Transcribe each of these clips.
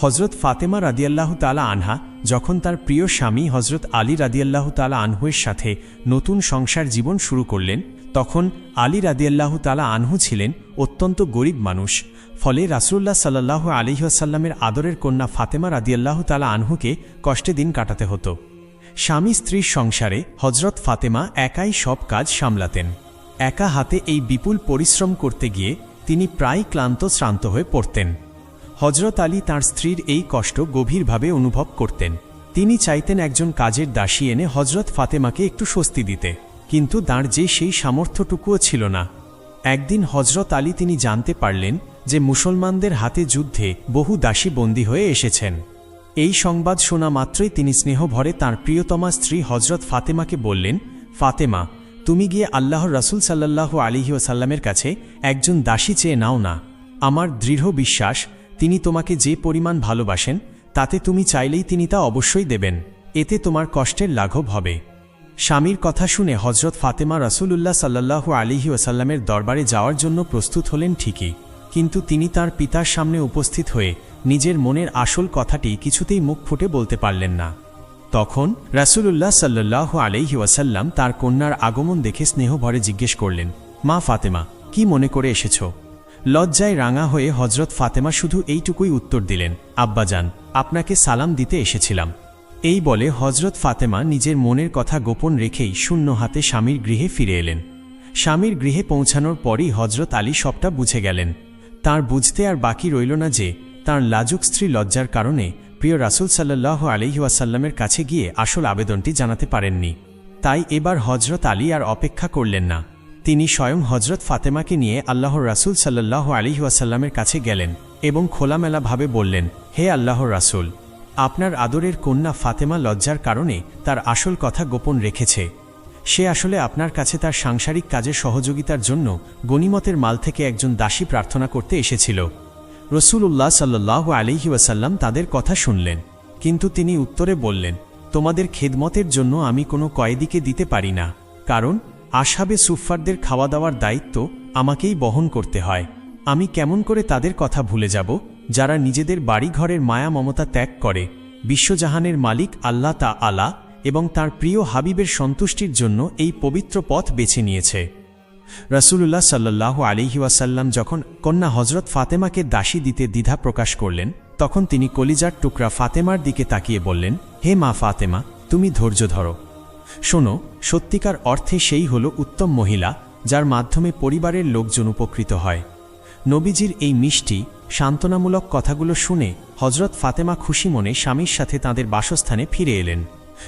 হজরত ফাতেমা রাদিয়াল্লাহ তালা আনহা যখন তার প্রিয় স্বামী হজরত আলী রাদিয়াল্লাহ তালা আনহুয়ের সাথে নতুন সংসার জীবন শুরু করলেন, তখন আলী রাদিয়াল্লাহ তালা আনহু ছিলেন অত্যন্ত গরিব মানুষ। ফলে রাসুল্লাহ সাল্লাহ আলিহাসাল্লামের আদরের কন্যা ফাতেমা রাদিয়াল্লাহ তালা আনহুকে কষ্টে দিন কাটাতে হতো। স্বামী স্ত্রীর সংসারে হজরত ফাতেমা একাই সব কাজ সামলাতেন। একা হাতে এই বিপুল পরিশ্রম করতে গিয়ে তিনি প্রায় ক্লান্ত শ্রান্ত হয়ে পড়তেন। হজরত আলী তার স্ত্রীর এই কষ্ট গভীরভাবে অনুভব করতেন। তিনি চাইতেন একজন কাজের দাসী এনে হজরত ফাতেমাকে একটু স্বস্তি দিতে, কিন্তু তাঁর যে সেই সামর্থ্যটুকুও ছিল না। একদিন হজরত আলী তিনি জানতে পারলেন যে মুসলমানদের হাতে যুদ্ধে বহু দাসী বন্দী হয়ে এসেছেন। এই সংবাদ শোনা মাত্রই তিনি স্নেহভরে তার প্রিয়তমা স্ত্রী হজরত ফাতেমাকে বললেন, ফাতেমা, তুমি গিয়ে আল্লাহর রাসুল সাল্লাল্লাহু আলিহি ওসাল্লামের কাছে একজন দাসী চেয়ে নাও না। আমার দৃঢ় বিশ্বাস তিনি তোমাকে যে পরিমাণ ভালোবাসেন, তাতে তুমি চাইলেই তিনি তা অবশ্যই দেবেন। এতে তোমার কষ্টের লাঘব হবে। স্বামীর কথা শুনে হজরত ফাতেমা রাসূলুল্লাহ সাল্লাল্লাহু আলিহি ওসাল্লামের দরবারে যাওয়ার জন্য প্রস্তুত হলেন ঠিকই, কিন্তু তিনি তার পিতার সামনে উপস্থিত হয়ে নিজের মনের আসল কথাটি কিছুতেই মুখ ফুটে বলতে পারলেন না। তখন রাসূলুল্লাহ সাল্লাহ আলহি ওয়াসাল্লাম তার কন্যার আগমন দেখে স্নেহভরে জিজ্ঞেস করলেন, মা ফাতেমা, কি মনে করে এসেছ? লজ্জায় রাঙা হয়ে হজরত ফাতেমা শুধু এইটুকুই উত্তর দিলেন, আব্বাজান, আপনাকে সালাম দিতে এসেছিলাম। এই বলে হজরত ফাতেমা নিজের মনের কথা গোপন রেখেই শূন্য হাতে স্বামীর গৃহে ফিরে এলেন। স্বামীর গৃহে পৌঁছানোর পরই হজরত আলী সবটা বুঝে গেলেন। তার বুঝতে আর বাকি রইল না যে, তার লাজুক স্ত্রী লজ্জার কারণে প্রিয় রাসুল সাল্লাহ আলহিউসাল্লামের কাছে গিয়ে আসল আবেদনটি জানাতে পারেননি। তাই এবার হজরত আলী আর অপেক্ষা করলেন না। তিনি স্বয়ং হজরত ফাতেমাকে নিয়ে আল্লাহর রাসুল সাল্লাহ আলিহাসাল্লামের কাছে গেলেন এবং খোলামেলাভাবে বললেন, হে আল্লাহর রাসুল, আপনার আদরের কন্যা ফাতেমা লজ্জার কারণে তার আসল কথা গোপন রেখেছে। সে আসলে আপনার কাছে তার সাংসারিক কাজের সহযোগিতার জন্য গণিমতের মাল থেকে একজন দাসী প্রার্থনা করতে এসেছিল। রসুল্লাহ সাল্লাহ আলিহি ওয়াসাল্লাম তাদের কথা শুনলেন, কিন্তু তিনি উত্তরে বললেন, তোমাদের খেদমতের জন্য আমি কোনো কয়েদিকে দিতে পারি না, কারণ আশাবে সুফারদের খাওয়া দাওয়ার দায়িত্ব আমাকেই বহন করতে হয়। আমি কেমন করে তাদের কথা ভুলে যাব, যারা নিজেদের বাড়িঘরের মায়া মমতা ত্যাগ করে, বিশ্বজাহানের মালিক আল্লাহ তা আলা এবং তার প্রিয় হাবিবের সন্তুষ্টির জন্য এই পবিত্র পথ বেছে নিয়েছে। রাসূলুল্লাহ সাল্লাহ আলিহাসাল্লাম যখন কন্যা হজরত ফাতেমাকে দাসী দিতে দ্বিধা প্রকাশ করলেন, তখন তিনি কলিজার টুকরা ফাতেমার দিকে তাকিয়ে বললেন, হে মা ফাতেমা, তুমি ধৈর্য ধরো। শোনো, সত্যিকার অর্থে সেই হল উত্তম মহিলা, যার মাধ্যমে পরিবারের লোকজন উপকৃত হয়। নবীজির এই মিষ্টি, সান্ত্বনামূলক কথাগুলো শুনে হজরত ফাতেমা খুশি মনে স্বামীর সাথে তাদের বাসস্থানে ফিরে এলেন।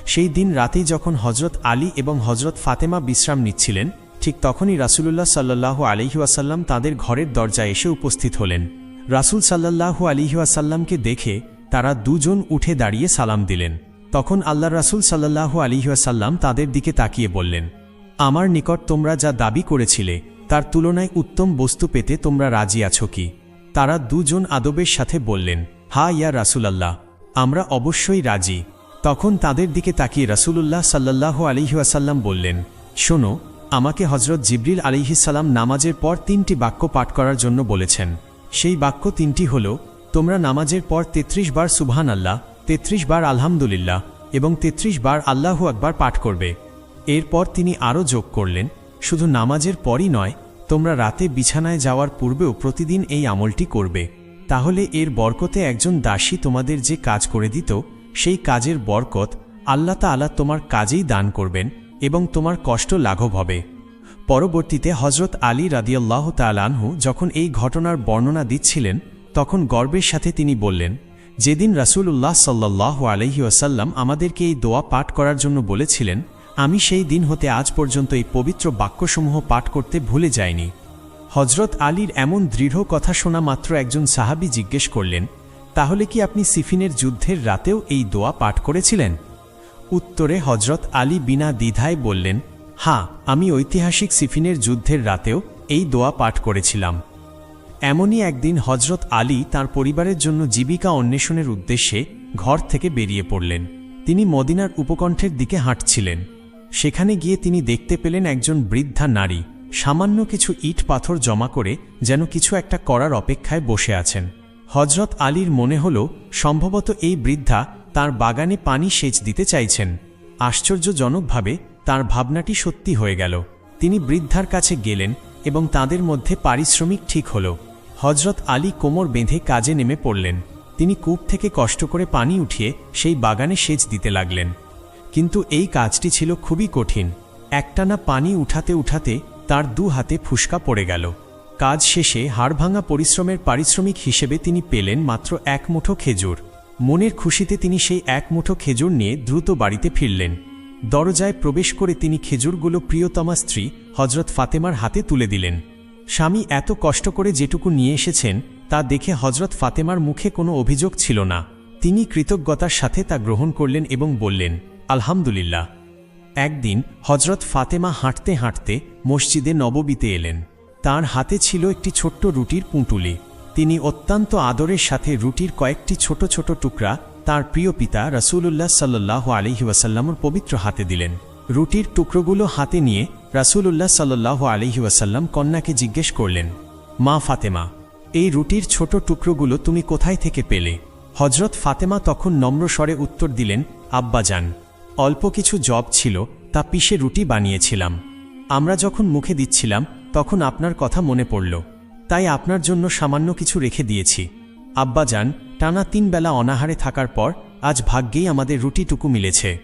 সেই দিন রাতেই যখন হজরত আলী এবং হজরত ফাতেমা বিশ্রাম নিচ্ছিলেন, ঠিক তখনই রাসুলুল্লাহ সাল্লাহ আলিহাসাল্লাম তাদের ঘরের দরজায় এসে উপস্থিত হলেন। রাসুল সাল্লাহ আলিহাসাল্লামকে দেখে তারা দুজন উঠে দাঁড়িয়ে সালাম দিলেন। তখন আল্লাহ রাসুল সাল্লাহ আলিহাসাল্লাম তাদের দিকে তাকিয়ে বললেন, আমার নিকট তোমরা যা দাবি করেছিলে, তার তুলনায় উত্তম বস্তু পেতে তোমরা রাজি আছো কি? তারা দুজন আদবের সাথে বললেন, হা, ইয়া রাসুলাল্লাহ, আমরা অবশ্যই রাজি। তখন তাদের দিকে তাকিয়ে রাসুলুল্লাহ সাল্লাহ আলিহাসাল্লাম বললেন, শোনো, আমাকে হজরত জিবরিল আলিহিসাল্লাম নামাজের পর তিনটি বাক্য পাঠ করার জন্য বলেছেন। সেই বাক্য তিনটি হল, তোমরা নামাজের পর ৩৩ বার সুবহান আল্লাহ ৩৩ বার আলহামদুলিল্লাহ এবং ৩৩ বার আল্লাহু আকবার পাঠ করবে। এরপর তিনি আরও যোগ করলেন, শুধু নামাজের পরই নয়, তোমরা রাতে বিছানায় যাওয়ার পূর্বেও প্রতিদিন এই আমলটি করবে। তাহলে এর বরকতে একজন দাসী তোমাদের যে কাজ করে দিত, সেই কাজের বরকত আল্লাহ তাআলা তোমার কাজেই দান করবেন এবং তোমার কষ্ট লাঘব হবে। পরবর্তীতে হজরত আলী রাদিয়াল্লাহ তালানহু যখন এই ঘটনার বর্ণনা দিচ্ছিলেন, তখন গর্বের সাথে তিনি বললেন যেদিন রাসূলুল্লাহ সাল্লাহ আলহি ওয়াসাল্লাম আমাদেরকে এই দোয়া পাঠ করার জন্য বলেছিলেন, আমি সেই দিন হতে আজ পর্যন্ত এই পবিত্র বাক্যসমূহ পাঠ করতে ভুলে যাইনি। হজরত আলীর এমন দৃঢ় কথা শোনা মাত্র একজন সাহাবি জিজ্ঞেস করলেন, তাহলে কি আপনি সিফিনের যুদ্ধের রাতেও এই দোয়া পাঠ করেছিলেন? উত্তরে হজরত আলী বিনা দ্বিধায় বললেন হ্যাঁ আমি ঐতিহাসিক সিফিনের যুদ্ধের রাতেও এই দোয়া পাঠ করেছিলাম। এমনই একদিন হজরত আলী তার পরিবারের জন্য জীবিকা অন্বেষণের উদ্দেশ্যে ঘর থেকে বেরিয়ে পড়লেন। তিনি মদিনার উপকণ্ঠের দিকে হাঁটছিলেন। সেখানে গিয়ে তিনি দেখতে পেলেন একজন বৃদ্ধা নারী। সামান্য কিছু ইট পাথর জমা করে যেন কিছু একটা করার অপেক্ষায় বসে আছেন। হজরত আলীর মনে হল, সম্ভবত এই বৃদ্ধা তার বাগানে পানি সেচ দিতে চাইছেন। আশ্চর্যজনকভাবে তার ভাবনাটি সত্যি হয়ে গেল। তিনি বৃদ্ধার কাছে গেলেন এবং তাদের মধ্যে পারিশ্রমিক ঠিক হল। হজরত আলী কোমর বেঁধে কাজে নেমে পড়লেন। তিনি কূপ থেকে কষ্ট করে পানি উঠিয়ে সেই বাগানে সেচ দিতে লাগলেন। কিন্তু এই কাজটি ছিল খুবই কঠিন। একটানা পানি উঠাতে উঠাতে তার দু হাতে ফুসকা পড়ে গেল। কাজ শেষে হাড়ভাঙা পরিশ্রমের পারিশ্রমিক হিসেবে তিনি পেলেন মাত্র এক মুঠো খেজুর। মনের খুশিতে তিনি সেই এক মুঠো খেজুর নিয়ে দ্রুত বাড়িতে ফিরলেন। দরজায় প্রবেশ করে তিনি খেজুরগুলো প্রিয়তমা স্ত্রী হজরত ফাতেমার হাতে তুলে দিলেন। স্বামী এত কষ্ট করে যেটুকু নিয়ে এসেছেন, তা দেখে হজরত ফাতেমার মুখে কোনো অভিযোগ ছিল না। তিনি কৃতজ্ঞতার সাথে তা গ্রহণ করলেন এবং বললেন, আলহামদুলিল্লাহ। একদিন হজরত ফাতেমা হাঁটতে হাঁটতে মসজিদে নববীতে এলেন। তার হাতে ছিল একটি ছোট্ট রুটির পুঁটুলি। তিনি অত্যন্ত আদরের সাথে রুটির কয়েকটি ছোট ছোট টুকরা তার প্রিয় পিতা রাসূলুল্লাহ সাল্লাহ আলহি ওয়াসাল্লামর পবিত্র হাতে দিলেন। রুটির টুকরোগুলো হাতে নিয়ে রাসূলুল্লাহ সাল্লাহ আলহি ওয়াসাল্লাম কন্যাকে জিজ্ঞেস করলেন, মা ফাতেমা, এই রুটির ছোট টুকরোগুলো তুমি কোথায় থেকে পেলে? হজরত ফাতেমা তখন নম্র স্বরে উত্তর দিলেন আব্বাজান অল্প কিছু জব ছিল, তা পিষে রুটি বানিয়েছিলাম। আমরা যখন মুখে দিচ্ছিলাম, তখন আপনার কথা মনে পড়ল, তাই আপনার জন্য সামান্য কিছু রেখে দিয়েছি। আব্বাজান টানা তিন বেলা অনাহারে থাকার পর আজ ভাগ্যেই আমাদের রুটিটুকু মিলেছে।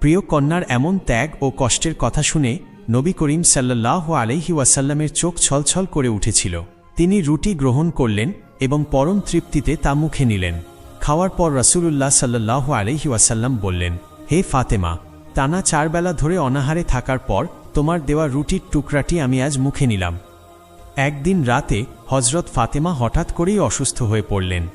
প্রিয় কন্যার এমন ত্যাগ ও কষ্টের কথা শুনে নবী করিম সাল্লাহ আলহি ওয়াসাল্লামের চোখ ছলছল করে উঠেছিল। তিনি রুটি গ্রহণ করলেন এবং পরম তৃপ্তিতে তা মুখে নিলেন। খাওয়ার পর রসুলুল্লাহ সাল্লাহ আলহি ওয়াসাল্লাম বললেন, হে ফাতেমা, টানা চার বেলা ধরে অনাহারে থাকার পর তোমার দেওয়া রুটির টুকরাটি আমি আজ মুখে নিলাম। একদিন রাতে হজরত ফাতেমা হঠাৎ করেই অসুস্থ হয়ে পড়লেন।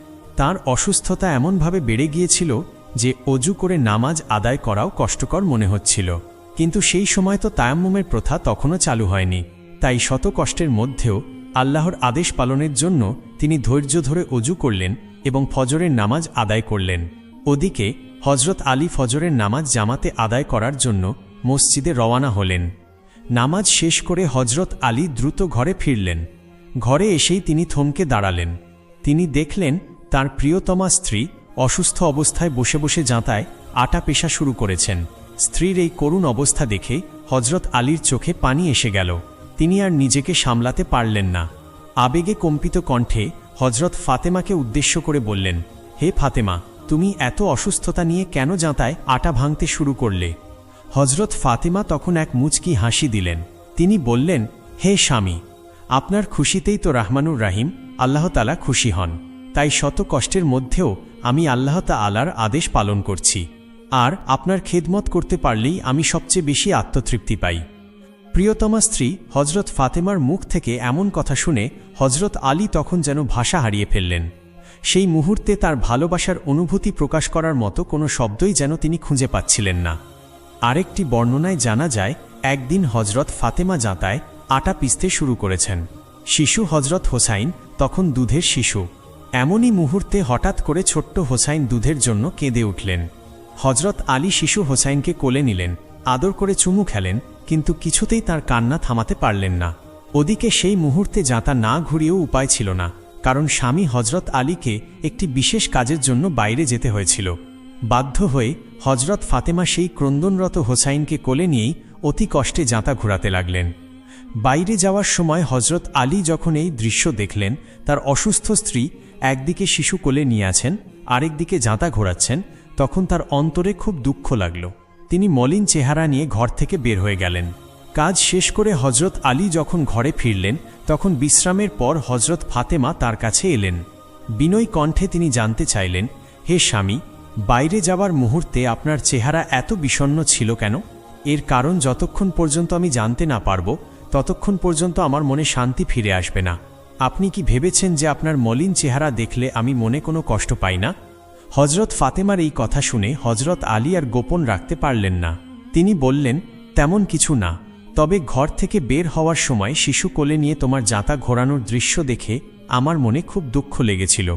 তার অসুস্থতা এমনভাবে বেড়ে গিয়েছিল যে অজু করে নামাজ আদায় করাও কষ্টকর মনে হচ্ছিল। কিন্তু সেই সময় তো তায়াম্মুমের প্রথা তখনও চালু হয়নি। তাই শত কষ্টের মধ্যেও আল্লাহর আদেশ পালনের জন্য তিনি ধৈর্য ধরে অজু করলেন এবং ফজরের নামাজ আদায় করলেন। ওদিকে হজরত আলী ফজরের নামাজ জামাতে আদায় করার জন্য মসজিদে রওয়ানা হলেন। নামাজ শেষ করে হজরত আলী দ্রুত ঘরে ফিরলেন। ঘরে এসেই তিনি থমকে দাঁড়ালেন। তিনি দেখলেন তার প্রিয়তমা স্ত্রী অসুস্থ অবস্থায় বসে বসে জাঁতায় আটা পেশা শুরু করেছেন। স্ত্রীর এই করুণ অবস্থা দেখে হজরত আলীর চোখে পানি এসে গেল। তিনি আর নিজেকে সামলাতে পারলেন না। আবেগে কম্পিত কণ্ঠে হজরত ফাতেমাকে উদ্দেশ্য করে বললেন, হে ফাতেমা, তুমি এত অসুস্থতা নিয়ে কেন জাঁতায় আটা ভাঙতে শুরু করলে? হজরত ফাতেমা তখন এক মুচকি হাসি দিলেন। তিনি বললেন, হে স্বামী, আপনার খুশিতেই তো রাহমানুর রাহিম আল্লাহতালা খুশি হন। তাই শত কষ্টের মধ্যেও আমি আল্লাহ আলার আদেশ পালন করছি। আর আপনার খেদমত করতে পারলেই আমি সবচেয়ে বেশি আত্মতৃপ্তি পাই। প্রিয়তমা স্ত্রী হজরত ফাতেমার মুখ থেকে এমন কথা শুনে হজরত আলী তখন যেন ভাষা হারিয়ে ফেললেন। সেই মুহূর্তে তার ভালোবাসার অনুভূতি প্রকাশ করার মতো কোনো শব্দই যেন তিনি খুঁজে পাচ্ছিলেন না। আরেকটি বর্ণনায় জানা যায়, একদিন হজরত ফাতেমা জাঁতায় আটা পিসতে শুরু করেছেন। শিশু হজরত হোসাইন, তখন দুধের শিশু। এমনই মুহূর্তে হঠাৎ করে ছোট্ট হোসাইন দুধের জন্য কেঁদে উঠলেন। হজরত আলী শিশু হোসাইনকে কোলে নিলেন, আদর করে চুমু খেলেন, কিন্তু কিছুতেই তার কান্না থামাতে পারলেন না। ওদিকে সেই মুহূর্তে যাঁতা না ঘুরিয়েও উপায় ছিল না, কারণ স্বামী হজরত আলীকে একটি বিশেষ কাজের জন্য বাইরে যেতে হয়েছিল। বাধ্য হয়ে হজরত ফাতেমা সেই ক্রন্দনরত হোসাইনকে কোলে নিয়েই অতি কষ্টে যাঁতা ঘোরাতে লাগলেন। বাইরে যাওয়ার সময় হজরত আলী যখন এই দৃশ্য দেখলেন, তার অসুস্থ স্ত্রী একদিকে শিশু কোলে নিয়ে আছেন আরেকদিকে জাঁতা ঘোরাচ্ছেন, তখন তার অন্তরে খুব দুঃখ লাগল। তিনি মলিন চেহারা নিয়ে ঘর থেকে বের হয়ে গেলেন। কাজ শেষ করে হজরত আলী যখন ঘরে ফিরলেন, তখন বিশ্রামের পর হজরত ফাতেমা তার কাছে এলেন। বিনয় কণ্ঠে তিনি জানতে চাইলেন, হে স্বামী, বাইরে যাওয়ার মুহূর্তে আপনার চেহারা এত বিষণ্ন ছিল কেন? এর কারণ যতক্ষণ পর্যন্ত আমি জানতে না পারব ততক্ষণ পর্যন্ত আমার মনে শান্তি ফিরে আসবে না। আপনি কি ভেবেছেন যে আপনার মলিন চেহারা দেখলে আমি মনে কোনো কষ্ট পাই না? হজরত ফাতেমার এই কথা শুনে হজরত আলী আর গোপন রাখতে পারলেন না। তিনি বললেন, তেমন কিছু না। তবে ঘর থেকে বের হওয়ার সময় শিশু কোলে নিয়ে তোমার জাঁতা ঘোরানোর দৃশ্য দেখে আমার মনে খুব দুঃখ লেগেছিল।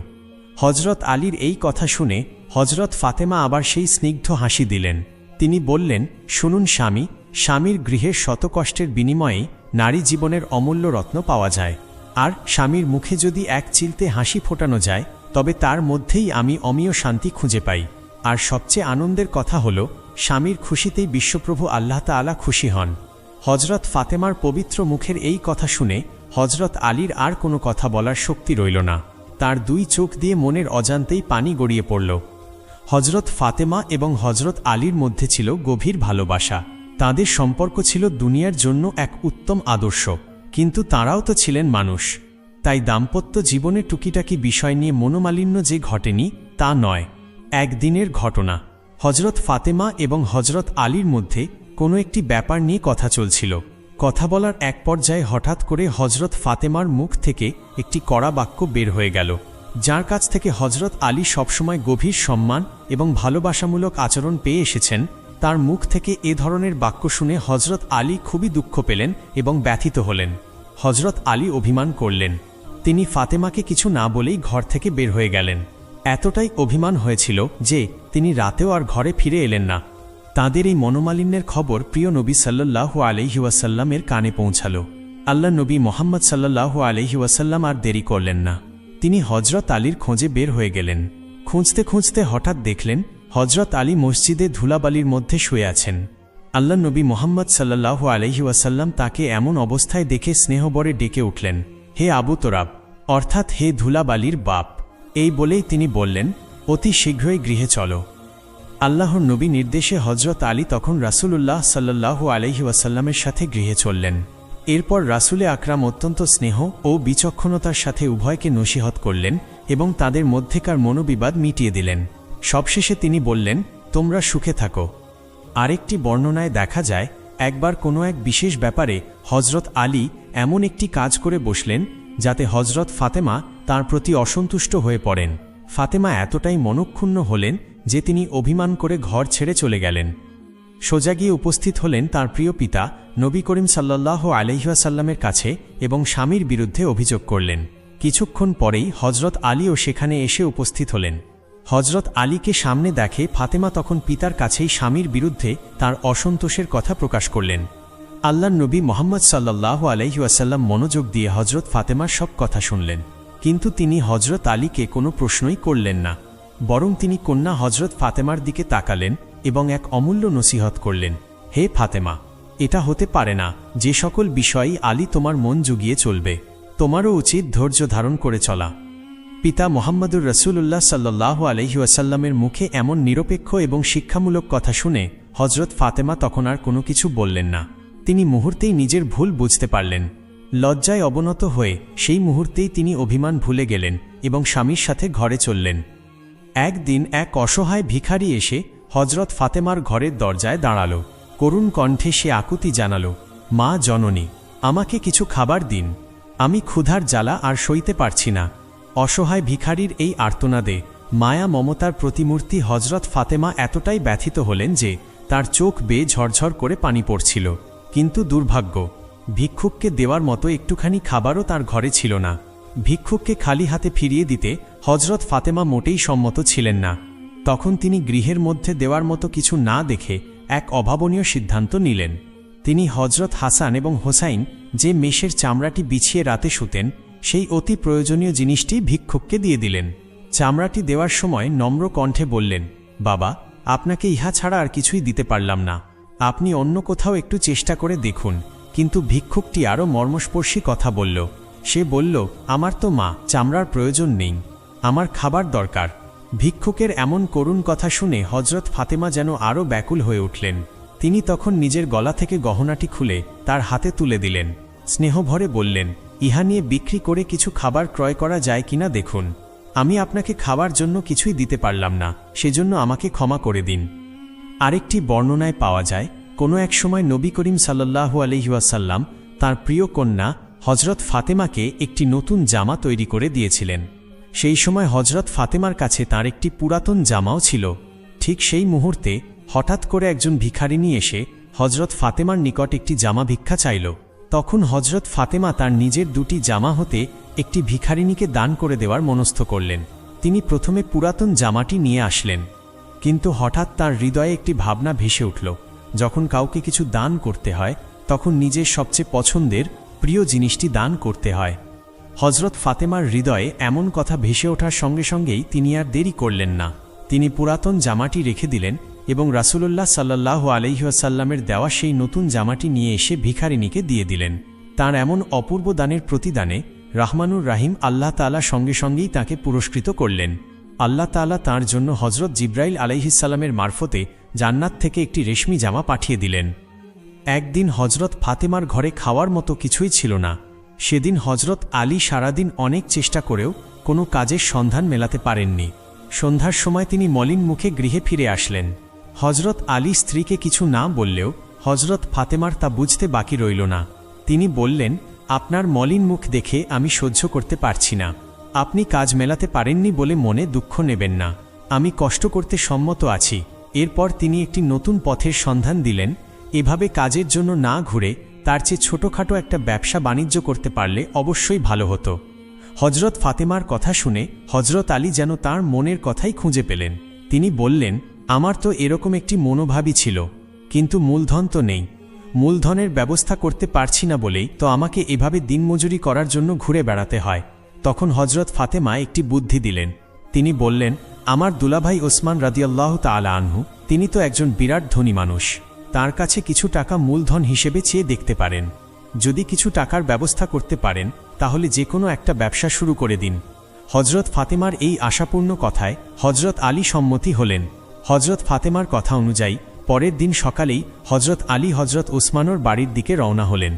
হজরত আলীর এই কথা শুনে হজরত ফাতেমা আবার সেই স্নিগ্ধ হাসি দিলেন। তিনি বললেন, শুনুন স্বামী, স্বামীর গৃহের শতকষ্টের বিনিময়ে নারী জীবনের অমূল্য রত্ন পাওয়া যায়। আর স্বামীর মুখে যদি এক চিলতে হাসি ফোটানো যায়, তবে তার মধ্যেই আমি অমীয় শান্তি খুঁজে পাই। আর সবচেয়ে আনন্দের কথা হল, স্বামীর খুশিতেই বিশ্বপ্রভু আল্লাহ তাআলা খুশি হন। হজরত ফাতেমার পবিত্র মুখের এই কথা শুনে হজরত আলীর আর কোনো কথা বলার শক্তি রইল না। তার দুই চোখ দিয়ে মনের অজান্তেই পানি গড়িয়ে পড়ল। হজরত ফাতেমা এবং হজরত আলীর মধ্যে ছিল গভীর ভালোবাসা। তাদের সম্পর্ক ছিল দুনিয়ার জন্য এক উত্তম আদর্শ, কিন্তু তাঁরাও তো ছিলেন মানুষ। তাই দাম্পত্য জীবনে টুকিটাকি বিষয় নিয়ে মনোমালিন্য যে ঘটেনি, তা নয়। একদিনের ঘটনা। হজরত ফাতেমা এবং হজরত আলীর মধ্যে কোনো একটি ব্যাপার নিয়ে কথা চলছিল। কথা বলার এক পর্যায়ে হঠাৎ করে হজরত ফাতেমার মুখ থেকে একটি কড়া বাক্য বের হয়ে গেল, যার কাছ থেকে হজরত আলী সবসময় গভীর সম্মান এবং ভালোবাসামূলক আচরণ পেয়ে এসেছেন তার মুখ থেকে এ ধরনের বাক্য শুনে হজরত আলী খুবই দুঃখ পেলেন এবং ব্যথিত হলেন। হজরত আলী অভিমান করলেন। তিনি ফাতেমাকে কিছু না বলেই ঘর থেকে বের হয়ে গেলেন। এতটাই অভিমান হয়েছিল যে তিনি রাতেও আর ঘরে ফিরে এলেন না। তাদের এই মনোমালিন্যের খবর প্রিয় নবী সাল্লাহু আলহিউসাল্লামের কানে পৌঁছাল। আল্লাহ নবী মোহাম্মদ সাল্লাহু আলহিউসাল্লাম আর দেরি করলেন না। তিনি হজরত আলীর খোঁজে বের হয়ে গেলেন। খুঁজতে খুঁজতে হঠাৎ দেখলেন হজরত আলী মসজিদে ধুলাবালির মধ্যে শুয়ে আছেন। আল্লাহ নবী মোহাম্মদ সাল্লাহু আলহিউসাল্লাম তাকে এমন অবস্থায় দেখে স্নেহবরে ডেকে উঠলেন, হে আবু তোরাব, অর্থাৎ হে ধুলাবালির বাপ। এই বলেই তিনি বললেন, অতি শীঘ্রই গৃহে চলো। আল্লাহর নবী নির্দেশে হজরত আলী তখন রাসূলুল্লাহ সাল্লাহু আলহি ওয়াসাল্লামের সাথে গৃহে চললেন। এরপর রাসুলে আকরাম অত্যন্ত স্নেহ ও বিচক্ষণতার সাথে উভয়কে নসিহত করলেন এবং তাদের মধ্যেকার মনোবিবাদ মিটিয়ে দিলেন। সবশেষে তিনি বললেন, তোমরা সুখে থাকো। আরেকটি বর্ণনায় দেখা যায়, একবার কোনো এক বিশেষ ব্যাপারে হজরত আলী এমন একটি কাজ করে বসলেন, যাতে হজরত ফাতেমা তার প্রতি অসন্তুষ্ট হয়ে পড়েন। ফাতেমা এতটাই মনক্ষুণ্ণ হলেন যে তিনি অভিমান করে ঘর ছেড়ে চলে গেলেন। সোজা গিয়ে উপস্থিত হলেন তার প্রিয় পিতা নবী করিম সাল্লাহ আলহিহাসাল্লামের কাছে এবং স্বামীর বিরুদ্ধে অভিযোগ করলেন। কিছুক্ষণ পরেই হজরত আলীও সেখানে এসে উপস্থিত হলেন। হজরত আলীকে সামনে দেখে ফাতেমা তখন পিতার কাছেই স্বামীর বিরুদ্ধে তার অসন্তোষের কথা প্রকাশ করলেন। আল্লাহ নবী মোহাম্মদ সাল্লাহ আলহিউসাল্লাম মনোযোগ দিয়ে হজরত ফাতেমার সব কথা শুনলেন। কিন্তু তিনি হজরত আলীকে কোনো প্রশ্নই করলেন না, বরং তিনি কন্যা হজরত ফাতেমার দিকে তাকালেন এবং এক অমূল্য নসিহত করলেন, হে ফাতেমা, এটা হতে পারে না, যে সকল বিষয়ই আলী তোমার মন জুগিয়ে চলবে, তোমারও উচিত ধৈর্য ধারণ করে চলা। পিতা মোহাম্মদুর রসুল্লাহ সাল্লাহ আলহিউসাল্লামের মুখে এমন নিরপেক্ষ এবং শিক্ষামূলক কথা শুনে হজরত ফাতেমা তখন আর কোনো কিছু বললেন না। তিনি মুহূর্তেই নিজের ভুল বুঝতে পারলেন। লজ্জায় অবনত হয়ে সেই মুহূর্তেই তিনি অভিমান ভুলে গেলেন এবং স্বামীর সাথে ঘরে চললেন। একদিন এক অসহায় ভিখারি এসে হজরত ফাতেমার ঘরের দরজায় দাঁড়াল। করুণ কণ্ঠে সে আকুতি জানাল, মা জননী, আমাকে কিছু খাবার দিন। আমি ক্ষুধার জ্বালা আর সইতে পারছি না। অসহায় ভিখারির এই আর্তনাদে মায়া মমতার প্রতিমূর্তি হজরত ফাতেমা এতটাই ব্যথিত হলেন যে তার চোখ বেয়ে ঝরঝর করে পানি পড়ছিল। কিন্তু দুর্ভাগ্য, ভিক্ষুককে দেওয়ার মতো একটুখানি খাবারও তার ঘরে ছিল না। ভিক্ষুককে খালি হাতে ফিরিয়ে দিতে হজরত ফাতেমা মোটেই সম্মত ছিলেন না। তখন তিনি গৃহের মধ্যে দেওয়ার মতো কিছু না দেখে এক অভাবনীয় সিদ্ধান্ত নিলেন। তিনি হজরত হাসান এবং হোসাইন যে মেষের চামড়াটি বিছিয়ে রাতে শুতেন সেই অতি প্রয়োজনীয় জিনিসটি ভিক্ষুককে দিয়ে দিলেন। চামড়াটি দেওয়ার সময় নম্র কণ্ঠে বললেন, বাবা, আপনাকে ইহা ছাড়া আর কিছুই দিতে পারলাম না। আপনি অন্য কোথাও একটু চেষ্টা করে দেখুন। কিন্তু ভিক্ষুকটি আরও মর্মস্পর্শী কথা বলল, সে বলল, আমার তো মা, চামড়ার প্রয়োজন নেই। আমার খাবার দরকার। ভিক্ষুকের এমন করুণ কথা শুনে হজরত ফাতেমা যেন আরও ব্যাকুল হয়ে উঠলেন। তিনি তখন নিজের গলা থেকে গহনাটি খুলে তার হাতে তুলে দিলেন। স্নেহভরে বললেন ইহা নিয়ে বিক্রি করে কিছু খাবার ক্রয় করা যায় কিনা দেখুন। আমি আপনাকে খাবার জন্য কিছুই দিতে পারলাম না, সেজন্য আমাকে ক্ষমা করে দিন। আরেকটি বর্ণনায় পাওয়া যায়, কোনো এক সময় নবী করিম সাল্লাহু আলহিউসাল্লাম তার প্রিয় কন্যা হজরত ফাতেমাকে একটি নতুন জামা তৈরি করে দিয়েছিলেন। সেই সময় হজরত ফাতেমার কাছে তার একটি পুরাতন জামাও ছিল। ঠিক সেই মুহূর্তে হঠাৎ করে একজন ভিখারিনী এসে হজরত ফাতেমার নিকট একটি জামা ভিক্ষা চাইল। তখন হজরত ফাতেমা তার নিজের দুটি জামা হতে একটি ভিখারিণীকে দান করে দেওয়ার মনস্থ করলেন। তিনি প্রথমে পুরাতন জামাটি নিয়ে আসলেন। কিন্তু হঠাৎ তার হৃদয়ে একটি ভাবনা ভেসে উঠল। যখন কাউকে কিছু দান করতে হয়, তখন নিজের সবচেয়ে পছন্দের, প্রিয় জিনিসটি দান করতে হয়। হজরত ফাতেমার হৃদয়ে এমন কথা ভেসে ওঠার সঙ্গে সঙ্গেই তিনি আর দেরি করলেন না। তিনি পুরাতন জামাটি রেখে দিলেন এবং রাসূলুল্লাহ সাল্লাহ আলহিহাসাল্লামের দেওয়া সেই নতুন জামাটি নিয়ে এসে ভিখারিনীকে দিয়ে দিলেন। তার এমন অপূর্ব দানের প্রতিদানে রাহমানুর রাহিম আল্লাহ তালা সঙ্গে সঙ্গেই তাকে পুরস্কৃত করলেন। আল্লাহ তালা তাঁর জন্য হজরত জিব্রাইল আলাইহিসাল্লামের মারফতে জান্নাত থেকে একটি রেশমি জামা পাঠিয়ে দিলেন। একদিন হজরত ফাতেমার ঘরে খাওয়ার মতো কিছুই ছিল না। সেদিন হজরত আলী সারাদিন অনেক চেষ্টা করেও কোনো কাজের সন্ধান মেলাতে পারেননি। সন্ধ্যার সময় তিনি মলিন মুখে গৃহে ফিরে আসলেন। হজরত আলী স্ত্রীকে কিছু না বললেও হজরত ফাতেমার তা বুঝতে বাকি রইল না। তিনি বললেন, আপনার মলিন মুখ দেখে আমি সহ্য করতে পারছি না। আপনি কাজ মেলাতে পারেননি বলে মনে দুঃখ নেবেন না। আমি কষ্ট করতে সম্মত আছি। এরপর তিনি একটি নতুন পথের সন্ধান দিলেন। এভাবে কাজের জন্য না ঘুরে তার চেয়ে ছোটোখাটো একটা ব্যবসা বাণিজ্য করতে পারলে অবশ্যই ভালো হতো। হজরত ফাতেমার কথা শুনে হজরত আলী যেন তার মনের কথাই খুঁজে পেলেন। তিনি বললেন আমার তো এরকম একটি মনোভাবই ছিল, কিন্তু মূলধন তো নেই। মূলধনের ব্যবস্থা করতে পারছি না বলেই তো আমাকে এভাবে দিনমজুরি করার জন্য ঘুরে বেড়াতে হয়। তখন হজরত ফাতেমা একটি বুদ্ধি দিলেন। তিনি বললেন, আমার দুলাভাই ওসমান রাদিয়াল্লাহ তালা আনহু, তিনি তো একজন বিরাট ধনী মানুষ। তার কাছে কিছু টাকা মূলধন হিসেবে চেয়ে দেখতে পারেন। যদি কিছু টাকার ব্যবস্থা করতে পারেন, তাহলে যে কোনো একটা ব্যবসা শুরু করে দিন। হজরত ফাতেমার এই আশাপূর্ণ কথায় হজরত আলী সম্মতি হলেন। হজরত ফাতেমার কথা অনুযায়ী, পরের দিন সকালেই হজরত আলী হজরত ওসমানোর বাড়ির দিকে রওনা হলেন।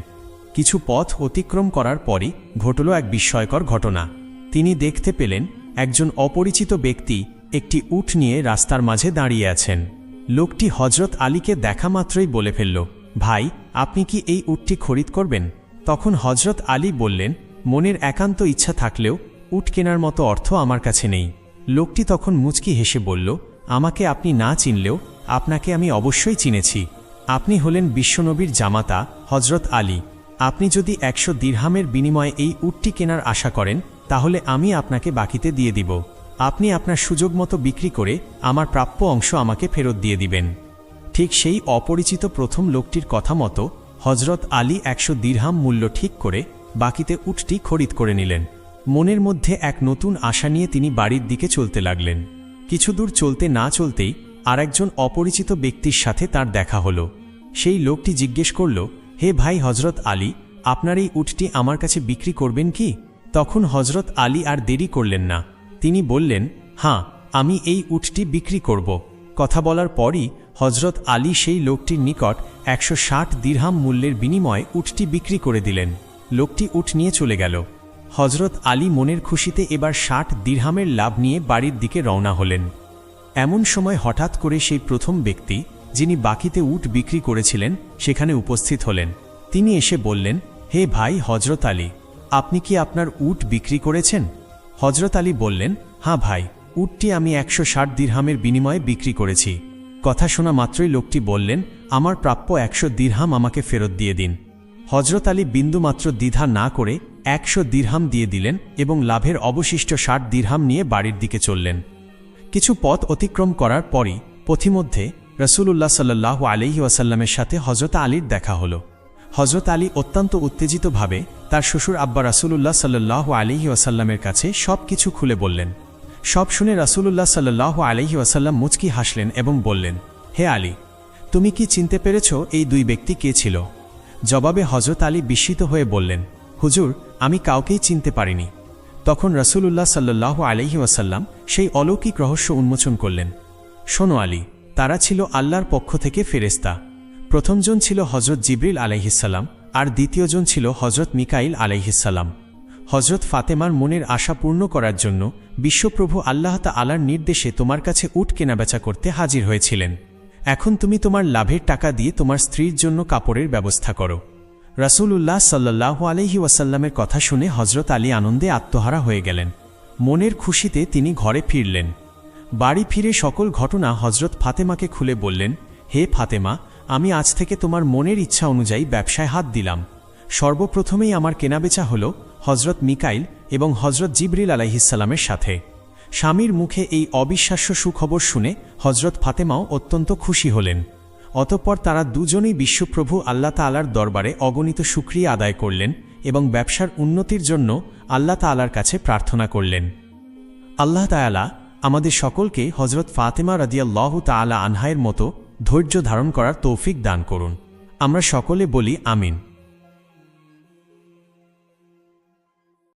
কিছু পথ অতিক্রম করার পরই ঘটল এক বিস্ময়কর ঘটনা। তিনি দেখতে পেলেন একজন অপরিচিত ব্যক্তি একটি উট নিয়ে রাস্তার মাঝে দাঁড়িয়ে আছেন। লোকটি হজরত আলীকে দেখা মাত্রই বলে ফেলল, ভাই, আপনি কি এই উটটি খরিদ করবেন? তখন হজরত আলী বললেন, মনের একান্ত ইচ্ছা থাকলেও উট কেনার মতো অর্থ আমার কাছে নেই। লোকটি তখন মুচকি হেসে বলল আমাকে আপনি না চিনলেও আপনাকে আমি অবশ্যই চিনেছি। আপনি হলেন বিশ্বনবীর জামাতা হজরত আলী। আপনি যদি একশো দীর্হামের বিনিময়ে এই উটটি কেনার আশা করেন, তাহলে আমি আপনাকে বাকিতে দিয়ে দিব। আপনি আপনার সুযোগ মতো বিক্রি করে আমার প্রাপ্য অংশ আমাকে ফেরত দিয়ে দিবেন। ঠিক সেই অপরিচিত প্রথম লোকটির কথা মতো হজরত আলী একশো দীর্হাম মূল্য ঠিক করে বাকিতে উটটি খরিদ করে নিলেন। মনের মধ্যে এক নতুন আশা নিয়ে তিনি বাড়ির দিকে চলতে লাগলেন। কিছু দূর চলতে না চলতেই আর একজন অপরিচিত ব্যক্তির সাথে তার দেখা হলো। সেই লোকটি জিজ্ঞেস করল, হে ভাই হজরত আলী, আপনার এই উটটি আমার কাছে বিক্রি করবেন কি? তখন হজরত আলী আর দেরি করলেন না। তিনি বললেন হাঁ আমি এই উটটি বিক্রি করব। কথা বলার পরই হজরত আলী সেই লোকটির নিকট একশো ষাট দীর্হাম মূল্যের বিনিময়ে উটটি বিক্রি করে দিলেন। লোকটি উট নিয়ে চলে গেল। হজরত আলী মনের খুশিতে এবার ষাট দীর্হামের লাভ নিয়ে বাড়ির দিকে রওনা হলেন। এমন সময় হঠাৎ করে সেই প্রথম ব্যক্তি, যিনি বাকিতে উট বিক্রি করেছিলেন, সেখানে উপস্থিত হলেন। তিনি এসে বললেন, হে ভাই হজরত আলী, আপনি কি আপনার উট বিক্রি করেছেন? হজরত আলী বললেন হাঁ ভাই, উটটি আমি একশো ষাট দীর্হামের বিনিময়ে বিক্রি করেছি। কথা শোনা মাত্রই লোকটি বললেন, আমার প্রাপ্য একশো দীর্হাম আমাকে ফেরত দিয়ে দিন। হজরত আলী বিন্দুমাত্র দ্বিধা না করে একশো দীর্হাম দিয়ে দিলেন এবং লাভের অবশিষ্ট ষাট দীর্হাম নিয়ে বাড়ির দিকে চললেন। কিছু পথ অতিক্রম করার পরই পথিমধ্যে রসুল্লাহ সাল্লাহ আলহি ওয়াসাল্লামের সাথে হজরত আলীর দেখা হল। হজরত আলী অত্যন্ত উত্তেজিতভাবে তার শ্বশুর আব্বা রাসুলুল্লাহ সাল্লাহ আলহি ওয়াসাল্লামের কাছে সব কিছু খুলে বললেন। সব শুনে রাসুলুল্লাহ সাল্লাহ আলহি ওয়াসাল্লাম মুচকি হাসলেন এবং বললেন, হে আলী, তুমি কি চিনতে পেরেছ এই দুই ব্যক্তি কে ছিল? জবাবে হজরত আলী বিস্মিত হয়ে বললেন হুজুর, আমি কাউকেই চিনতে পারিনি। তখন রসুলুল্লাহ সাল্লাহ আলহি ওয়াসাল্লাম সেই অলৌকিক রহস্য উন্মোচন করলেন। শোনো আলী, তারা ছিল আল্লাহর পক্ষ থেকে ফেরেস্তা প্রথমজন ছিল হজরত জিবরিল আলাইহিসাল্লাম আর দ্বিতীয়জন ছিল হজরত মিকাইল আলাইহিসাল্লাম হজরত ফাতেমার মনের আশা পূর্ণ করার জন্য বিশ্বপ্রভু আল্লাহ আলার নির্দেশে তোমার কাছে উট কেনাবেচা করতে হাজির হয়েছিলেন। এখন তুমি তোমার লাভের টাকা দিয়ে তোমার স্ত্রীর জন্য কাপড়ের ব্যবস্থা করো। রাসূলুল্লাহ সাল্লাহ আলহি ওয়াসাল্লামের কথা শুনে হজরত আলী আনন্দে আত্মহারা হয়ে গেলেন। মনের খুশিতে তিনি ঘরে ফিরলেন। বাড়ি ফিরে সকল ঘটনা হজরত ফাতেমাকে খুলে বললেন, হে ফাতেমা, আমি আজ থেকে তোমার মনের ইচ্ছা অনুযায়ী ব্যবসায় হাত দিলাম। সর্বপ্রথমেই আমার কেনাবেচা হল হজরত মিকাইল এবং হজরত জিবরিল আলাইহিসাল্লামের সাথে। স্বামীর মুখে এই অবিশ্বাস্য সুখবর শুনে হজরত ফাতেমাও অত্যন্ত খুশি হলেন। অতঃপর তারা দুজনেই বিশ্বপ্রভু আল্লাহ তালার দরবারে অগণিত সুক্রিয়া আদায় করলেন এবং ব্যবসার উন্নতির জন্য আল্লাহ তালার কাছে প্রার্থনা করলেন। আল্লাহ তায়ালা আমাদের সকলকে হজরত ফাতেমা রাজিয়াল্লাহ তালা আনহায়ের মতো ধৈর্য ধারণ করার তৌফিক দান করুন। আমরা সকলে বলি আমিন।